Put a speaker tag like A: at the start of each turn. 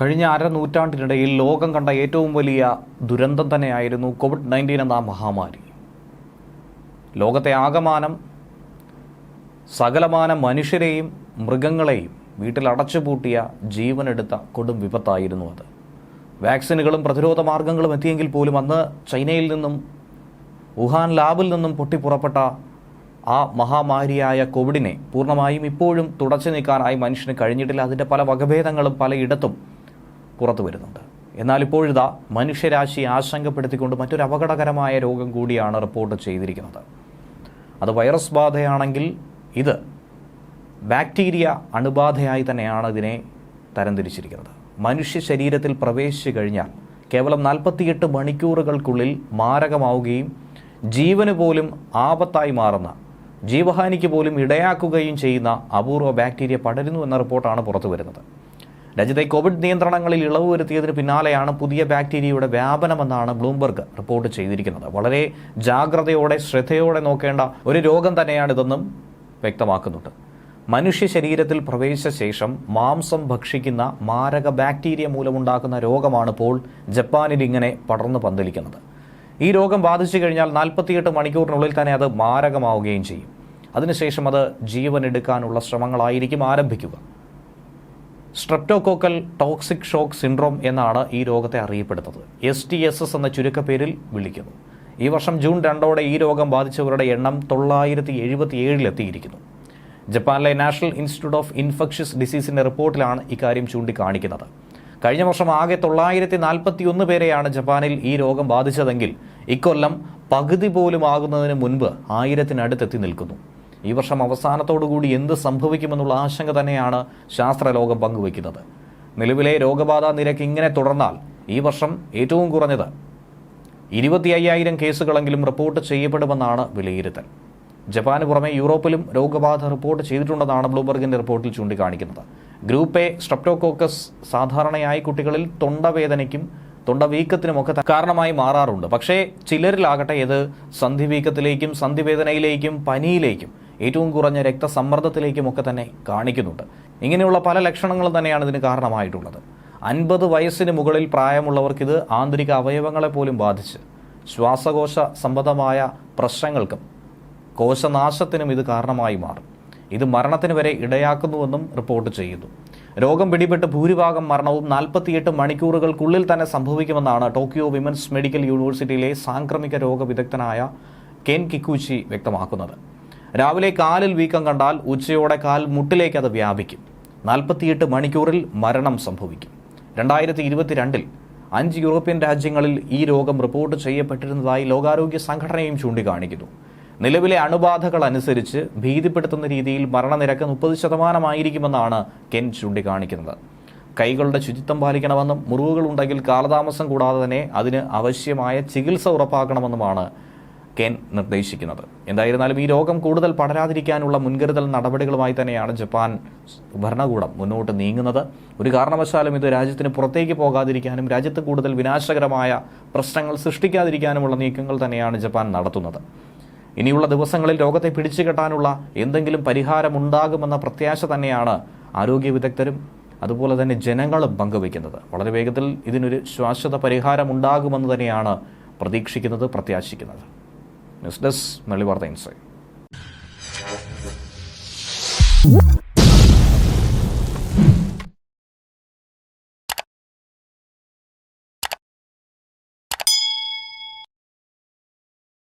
A: കഴിഞ്ഞ അര നൂറ്റാണ്ടിനിടയിൽ ലോകം കണ്ട ഏറ്റവും വലിയ ദുരന്തം തന്നെയായിരുന്നു കോവിഡ് നയന്റീൻ എന്ന മഹാമാരി. ലോകത്തെ ആകമാനം സകലമാന മനുഷ്യരെയും മൃഗങ്ങളെയും വീട്ടിൽ അടച്ചുപൂട്ടിയ ജീവനെടുത്ത കൊടും വിപത്തായിരുന്നു അത്. വാക്സിനുകളും പ്രതിരോധ മാർഗങ്ങളും എത്തിയെങ്കിൽ പോലും അന്ന് ചൈനയിൽ നിന്നും വുഹാൻ ലാബിൽ നിന്നും പൊട്ടിപ്പുറപ്പെട്ട ആ മഹാമാരിയായ കോവിഡിനെ പൂർണമായും ഇപ്പോഴും തുടച്ചു നീക്കാനായി മനുഷ്യന് കഴിഞ്ഞിട്ടില്ല. അതിന്റെ പല വകഭേദങ്ങളും പലയിടത്തും പുറത്തു വരുന്നുണ്ട്. എന്നാൽ ഇപ്പോഴിതാ മനുഷ്യരാശി ആശങ്കപ്പെടുത്തിക്കൊണ്ട് മറ്റൊരു അപകടകരമായ രോഗം കൂടിയാണ് റിപ്പോർട്ട് ചെയ്തിരിക്കുന്നത്. അത് വൈറസ് ബാധയാണെങ്കിൽ ഇത് ബാക്ടീരിയ അണുബാധയായി തന്നെയാണ് ഇതിനെ തരംതിരിച്ചിരിക്കുന്നത്. മനുഷ്യ ശരീരത്തിൽ പ്രവേശിച്ചു കഴിഞ്ഞാൽ കേവലം നാൽപ്പത്തിയെട്ട് മണിക്കൂറുകൾക്കുള്ളിൽ മാരകമാവുകയും ജീവന് പോലും ആപത്തായി മാറുന്ന ജീവഹാനിക്ക് പോലും ഇടയാക്കുകയും ചെയ്യുന്ന അപൂർവ ബാക്ടീരിയ പടരുന്നു എന്ന റിപ്പോർട്ടാണ് പുറത്തു വരുന്നത്. രാജ്യത്തെ കോവിഡ് നിയന്ത്രണങ്ങളിൽ ഇളവ് വരുത്തിയതിന് പിന്നാലെയാണ് പുതിയ ബാക്ടീരിയയുടെ വ്യാപനമെന്നാണ് ബ്ലൂംബർഗ് റിപ്പോർട്ട് ചെയ്തിരിക്കുന്നത്. വളരെ ജാഗ്രതയോടെ ശ്രദ്ധയോടെ നോക്കേണ്ട ഒരു രോഗം തന്നെയാണിതെന്നും വ്യക്തമാക്കുന്നുണ്ട്. മനുഷ്യ ശരീരത്തിൽ പ്രവേശിച്ച ശേഷം മാംസം ഭക്ഷിക്കുന്ന മാരക ബാക്ടീരിയ മൂലമുണ്ടാക്കുന്ന രോഗമാണ് ഇപ്പോൾ ജപ്പാനിൽ ഇങ്ങനെ പടർന്നു പന്തലിക്കുന്നത്. ഈ രോഗം ബാധിച്ചു കഴിഞ്ഞാൽ നാൽപ്പത്തിയെട്ട് മണിക്കൂറിനുള്ളിൽ തന്നെ അത് മാരകമാവുകയും ചെയ്യും. അതിനുശേഷം അത് ജീവൻ എടുക്കാനുള്ള ശ്രമങ്ങളായിരിക്കും ആരംഭിക്കുക. സ്ട്രെപ്റ്റോകോക്കൽ ടോക്സിക് ഷോക്ക് സിൻഡ്രോം എന്നാണ് ഈ രോഗത്തെ അറിയപ്പെടുന്നത്. എസ് ടി എസ് എസ് എന്ന ചുരുക്കപ്പേരിൽ വിളിക്കുന്നു. ഈ വർഷം ജൂൺ രണ്ടോടെ ഈ രോഗം ബാധിച്ചവരുടെ എണ്ണം തൊള്ളായിരത്തി എഴുപത്തി ഏഴിലെത്തിയിരിക്കുന്നു ജപ്പാനിലെ നാഷണൽ ഇൻസ്റ്റിറ്റ്യൂട്ട് ഓഫ് ഇൻഫെക്ഷ്യസ് ഡിസീസിന്റെ റിപ്പോർട്ടിലാണ് ഇക്കാര്യം ചൂണ്ടിക്കാണിക്കുന്നത്. കഴിഞ്ഞ വർഷം ആകെ തൊള്ളായിരത്തി നാൽപ്പത്തി ഒന്ന് പേരെയാണ് ജപ്പാനിൽ ഈ രോഗം ബാധിച്ചതെങ്കിൽ ഇക്കൊല്ലം പകുതി പോലും ആകുന്നതിന് മുൻപ് ആയിരത്തിനടുത്തെത്തി നിൽക്കുന്നു. ഈ വർഷം അവസാനത്തോടുകൂടി എന്ത് സംഭവിക്കുമെന്നുള്ള ആശങ്ക തന്നെയാണ് ശാസ്ത്രലോകം പങ്കുവയ്ക്കുന്നത്. നിലവിലെ രോഗബാധ നിരക്ക് ഇങ്ങനെ തുടർന്നാൽ ഈ വർഷം ഏറ്റവും കുറഞ്ഞത് ഇരുപത്തി അയ്യായിരം കേസുകളെങ്കിലും റിപ്പോർട്ട് ചെയ്യപ്പെടുമെന്നാണ് വിലയിരുത്തൽ. ജപ്പാന് പുറമെ യൂറോപ്പിലും രോഗബാധ റിപ്പോർട്ട് ചെയ്തിട്ടുണ്ടെന്നാണ് ബ്ലൂബർഗിന്റെ റിപ്പോർട്ടിൽ ചൂണ്ടിക്കാണിക്കുന്നത്. ഗ്രൂപ്പ് എ സ്ട്രെപ്റ്റോകോക്കസ് സാധാരണയായി കുട്ടികളിൽ തൊണ്ടവേദനയ്ക്കും തൊണ്ടവീക്കത്തിനുമൊക്കെ കാരണമായി മാറാറുണ്ട്. പക്ഷേ ചിലരിലാകട്ടെ ഇത് സന്ധിവീക്കത്തിലേക്കും സന്ധിവേദനയിലേക്കും പനിയിലേക്കും ഏറ്റവും കുറഞ്ഞ രക്തസമ്മർദ്ദത്തിലേക്കുമൊക്കെ തന്നെ കാണിക്കുന്നുണ്ട്. ഇങ്ങനെയുള്ള പല ലക്ഷണങ്ങളും തന്നെയാണ് ഇതിന് കാരണമായിട്ടുള്ളത്. അൻപത് വയസ്സിന് മുകളിൽ പ്രായമുള്ളവർക്കിത് ആന്തരിക അവയവങ്ങളെ പോലും ബാധിച്ച് ശ്വാസകോശ സംബന്ധമായ പ്രശ്നങ്ങൾക്കും കോശനാശത്തിനും ഇത് കാരണമായി മാറും. ഇത് മരണത്തിന് വരെ ഇടയാക്കുന്നുവെന്നും റിപ്പോർട്ട് ചെയ്യുന്നു. രോഗം പിടിപെട്ട് ഭൂരിഭാഗം മരണവും നാൽപ്പത്തിയെട്ട് മണിക്കൂറുകൾക്കുള്ളിൽ തന്നെ സംഭവിക്കുമെന്നാണ് ടോക്കിയോ വിമൻസ് മെഡിക്കൽ യൂണിവേഴ്സിറ്റിയിലെ സാംക്രമിക രോഗ വിദഗ്ധനായ കെൻ കിക്കൂച്ചി വ്യക്തമാക്കുന്നത്. രാവിലെ കാലിൽ വീക്കം കണ്ടാൽ ഉച്ചയോടെ കാൽ മുട്ടിലേക്ക് അത് വ്യാപിക്കും. നാൽപ്പത്തിയെട്ട് മണിക്കൂറിൽ മരണം സംഭവിക്കും. രണ്ടായിരത്തി ഇരുപത്തിരണ്ടിൽ അഞ്ച് യൂറോപ്യൻ രാജ്യങ്ങളിൽ ഈ രോഗം റിപ്പോർട്ട് ചെയ്യപ്പെട്ടിരുന്നതായി ലോകാരോഗ്യ സംഘടനയും ചൂണ്ടിക്കാണിക്കുന്നു. നിലവിലെ അണുബാധകൾ അനുസരിച്ച് ഭീതിപ്പെടുത്തുന്ന രീതിയിൽ മരണനിരക്ക് മുപ്പത് ശതമാനമായിരിക്കുമെന്നാണ് കെൻ ചൂണ്ടിക്കാണിക്കുന്നത്. കൈകളുടെ ശുചിത്വം പാലിക്കണമെന്നും മുറിവുകൾ ഉണ്ടെങ്കിൽ കാലതാമസം കൂടാതെ തന്നെ അതിന് ആവശ്യമായ ചികിത്സ ഉറപ്പാക്കണമെന്നുമാണ് കെൻ നിർദ്ദേശിക്കുന്നത്. എന്തായിരുന്നാലും ഈ രോഗം കൂടുതൽ പടരാതിരിക്കാനുള്ള മുൻകരുതൽ നടപടികളുമായി തന്നെയാണ് ജപ്പാൻ ഭരണകൂടം മുന്നോട്ട് നീങ്ങുന്നത്. ഒരു കാരണവശാലും ഇത് രാജ്യത്തിന് പുറത്തേക്ക് പോകാതിരിക്കാനും രാജ്യത്ത് കൂടുതൽ വിനാശകരമായ പ്രശ്നങ്ങൾ സൃഷ്ടിക്കാതിരിക്കാനുമുള്ള നീക്കങ്ങൾ തന്നെയാണ് ജപ്പാൻ നടത്തുന്നത്. ഇനിയുള്ള ദിവസങ്ങളിൽ രോഗത്തെ പിടിച്ചുകെട്ടാനുള്ള എന്തെങ്കിലും പരിഹാരമുണ്ടാകുമെന്ന പ്രത്യാശ തന്നെയാണ് ആരോഗ്യ വിദഗ്ധരും അതുപോലെ തന്നെ ജനങ്ങളും പങ്കുവയ്ക്കുന്നത്. വളരെ വേഗത്തിൽ ഇതിനൊരു ശാശ്വത പരിഹാരമുണ്ടാകുമെന്ന് തന്നെയാണ് പ്രതീക്ഷിക്കുന്നത് പ്രത്യാശിക്കുന്നത്. ന്യൂസ് ഡെസ്ക് നെള്ളി വാർത്ത ഇൻസൈറ്റ്